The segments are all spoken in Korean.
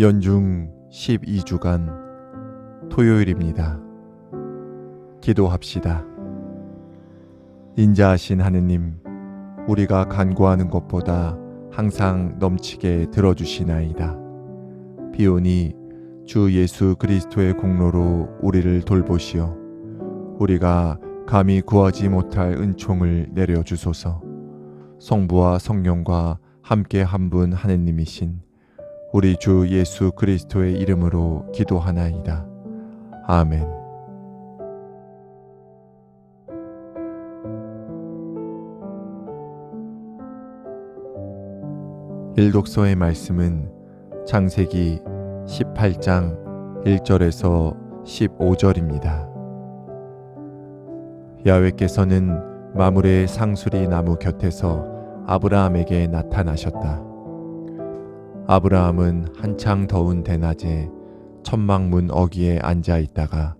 연중 12주간 토요일입니다. 기도합시다. 인자하신 하느님, 우리가 간구하는 것보다 항상 넘치게 들어주시나이다. 비오니 주 예수 그리스도의 공로로 우리를 돌보시어 우리가 감히 구하지 못할 은총을 내려주소서. 성부와 성령과 함께 한 분 하느님이신 우리 주 예수 그리스도의 이름으로 기도하나이다. 아멘. 일독서의 말씀은 창세기 18장 1절에서 15절입니다. 야훼께서는 마물의 상수리 나무 곁에서 아브라함에게 나타나셨다. 아브라함은 한창 더운 대낮에 천막문 어귀에 앉아 있다가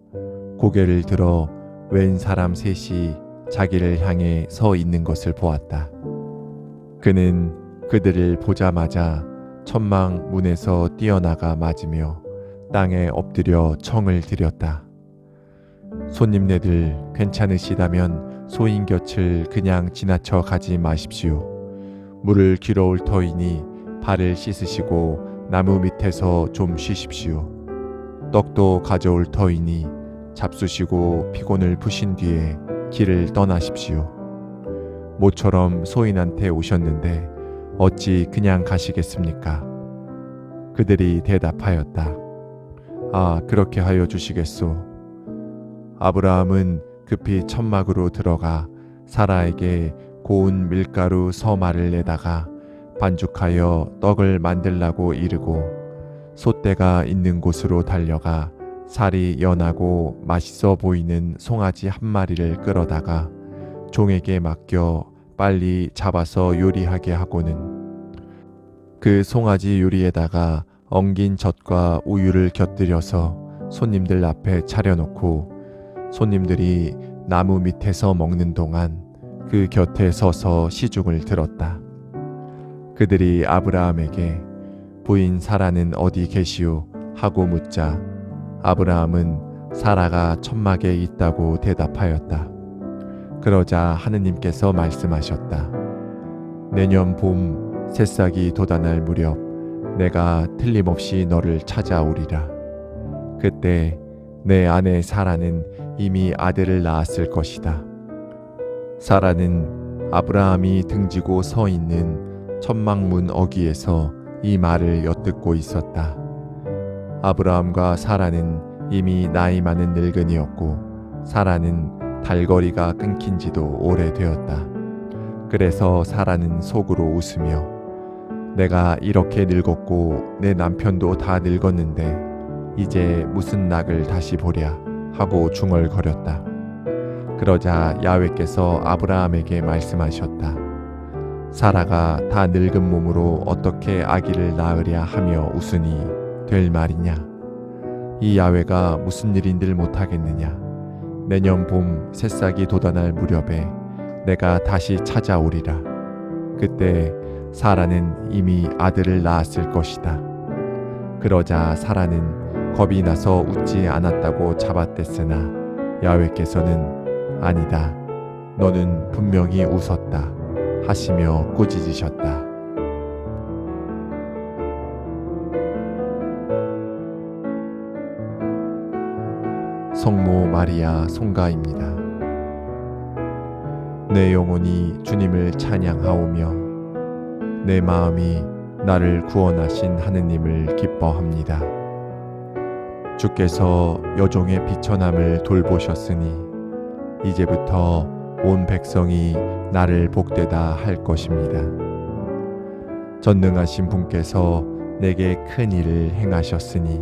고개를 들어 웬 사람 셋이 자기를 향해 서 있는 것을 보았다. 그는 그들을 보자마자 천막 문에서 뛰어나가 맞으며 땅에 엎드려 청을 드렸다. 손님네들 괜찮으시다면 소인 곁을 그냥 지나쳐 가지 마십시오. 물을 길어올 터이니 발을 씻으시고 나무 밑에서 좀 쉬십시오. 떡도 가져올 터이니 잡수시고 피곤을 푸신 뒤에 길을 떠나십시오. 모처럼 소인한테 오셨는데 어찌 그냥 가시겠습니까? 그들이 대답하였다. 아, 그렇게 하여 주시겠소. 아브라함은 급히 천막으로 들어가 사라에게 고운 밀가루 서말을 내다가 반죽하여 떡을 만들라고 이르고 솥대가 있는 곳으로 달려가 살이 연하고 맛있어 보이는 송아지 한 마리를 끌어다가 종에게 맡겨 빨리 잡아서 요리하게 하고는 그 송아지 요리에다가 엉긴 젖과 우유를 곁들여서 손님들 앞에 차려놓고 손님들이 나무 밑에서 먹는 동안 그 곁에 서서 시중을 들었다. 그들이 아브라함에게 부인 사라는 어디 계시오? 하고 묻자 아브라함은 사라가 천막에 있다고 대답하였다. 그러자 하느님께서 말씀하셨다. 내년 봄 새싹이 돋아날 무렵 내가 틀림없이 너를 찾아오리라. 그때 내 아내 사라는 이미 아들을 낳았을 것이다. 사라는 아브라함이 등지고 서 있는 천막문 어귀에서 이 말을 엿듣고 있었다. 아브라함과 사라는 이미 나이 많은 늙은이였고 사라는 달거리가 끊긴 지도 오래되었다. 그래서 사라는 속으로 웃으며 내가 이렇게 늙었고 내 남편도 다 늙었는데 이제 무슨 낙을 다시 보랴 하고 중얼거렸다. 그러자 야훼께서 아브라함에게 말씀하셨다. 사라가 다 늙은 몸으로 어떻게 아기를 낳으랴 하며 웃으니 될 말이냐? 이 야훼가 무슨 일인들 못하겠느냐? 내년 봄 새싹이 돋아날 무렵에 내가 다시 찾아오리라. 그때 사라는 이미 아들을 낳았을 것이다. 그러자 사라는 겁이 나서 웃지 않았다고 잡아댔으나 야훼께서는 아니다. 너는 분명히 웃었다. 하시며 꾸짖으셨다. 성모 마리아 송가입니다. 내 영혼이 주님을 찬양하오며 내 마음이 나를 구원하신 하느님을 기뻐합니다. 주께서 여종의 비천함을 돌보셨으니 이제부터 온 백성이 나를 복되다 할 것입니다. 전능하신 분께서 내게 큰 일을 행하셨으니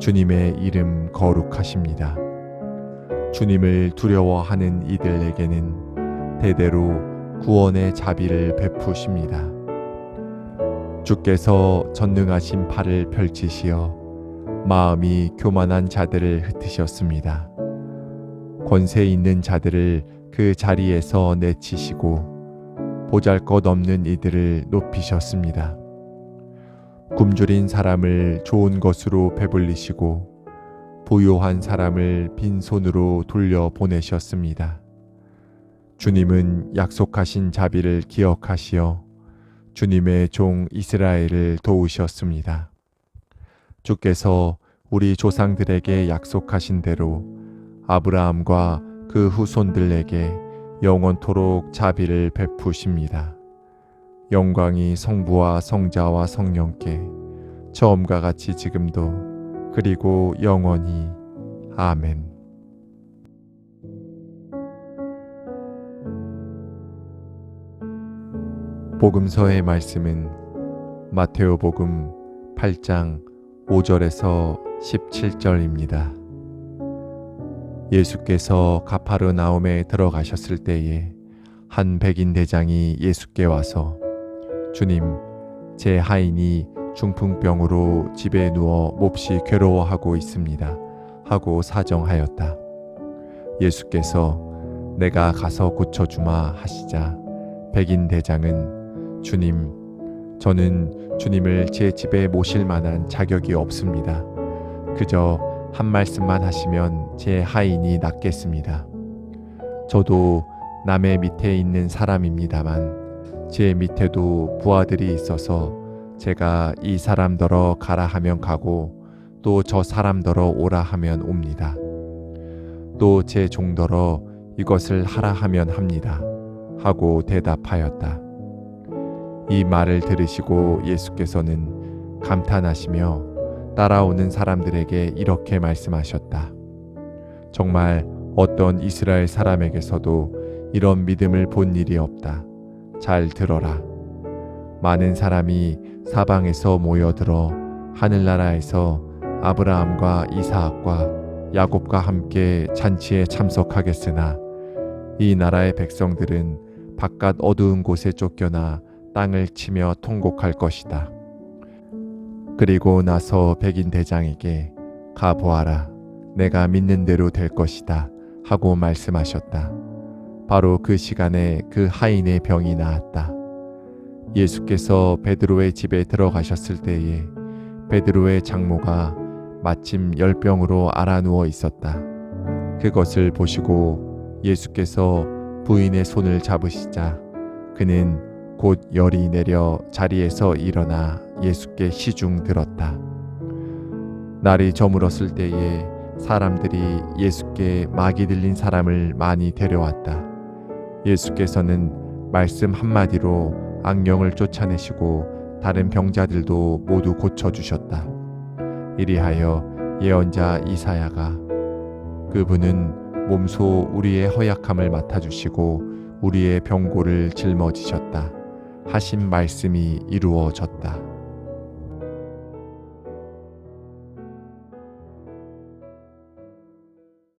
주님의 이름 거룩하십니다. 주님을 두려워하는 이들에게는 대대로 구원의 자비를 베푸십니다. 주께서 전능하신 팔을 펼치시어 마음이 교만한 자들을 흩으셨습니다. 권세 있는 자들을 그 자리에서 내치시고 보잘 것 없는 이들을 높이셨습니다. 굶주린 사람을 좋은 것으로 배불리시고 부요한 사람을 빈손으로 돌려 보내셨습니다. 주님은 약속하신 자비를 기억하시어 주님의 종 이스라엘을 도우셨습니다. 주께서 우리 조상들에게 약속하신 대로 아브라함과 그 후손들에게 영원토록 자비를 베푸십니다. 영광이 성부와 성자와 성령께 처음과 같이 지금도 그리고 영원히 아멘. 복음서의 말씀은 마테오 복음 8장 5절에서 17절입니다. 예수께서 가파르나움에 들어가셨을 때에 한 백인 대장이 예수께 와서 주님 제 하인이 중풍병으로 집에 누워 몹시 괴로워하고 있습니다 하고 사정하였다. 예수께서 내가 가서 고쳐주마 하시자 백인 대장은 주님 저는 주님을 제 집에 모실 만한 자격이 없습니다. 그저 한 말씀만 하시면 제 하인이 낫겠습니다. 저도 남의 밑에 있는 사람입니다만 제 밑에도 부하들이 있어서 제가 이 사람더러 가라 하면 가고 또 저 사람더러 오라 하면 옵니다. 또 제 종더러 이것을 하라 하면 합니다. 하고 대답하였다. 이 말을 들으시고 예수께서는 감탄하시며 따라오는 사람들에게 이렇게 말씀하셨다. 정말 어떤 이스라엘 사람에게서도 이런 믿음을 본 일이 없다. 잘 들어라. 많은 사람이 사방에서 모여들어 하늘나라에서 아브라함과 이사학과 야곱과 함께 잔치에 참석하겠으나 이 나라의 백성들은 바깥 어두운 곳에 쫓겨나 땅을 치며 통곡할 것이다. 그리고 나서 백인 대장에게 가보아라. 내가 믿는 대로 될 것이다. 하고 말씀하셨다. 바로 그 시간에 그 하인의 병이 나았다. 예수께서 베드로의 집에 들어가셨을 때에 베드로의 장모가 마침 열병으로 알아 누워 있었다. 그것을 보시고 예수께서 부인의 손을 잡으시자 그는 곧 열이 내려 자리에서 일어나 예수께 시중 들었다. 날이 저물었을 때에 사람들이 예수께 막이 들린 사람을 많이 데려왔다. 예수께서는 말씀 한마디로 악령을 쫓아내시고 다른 병자들도 모두 고쳐주셨다. 이리하여 예언자 이사야가 그분은 몸소 우리의 허약함을 맡아주시고 우리의 병고를 짊어지셨다. 하신 말씀이 이루어졌다.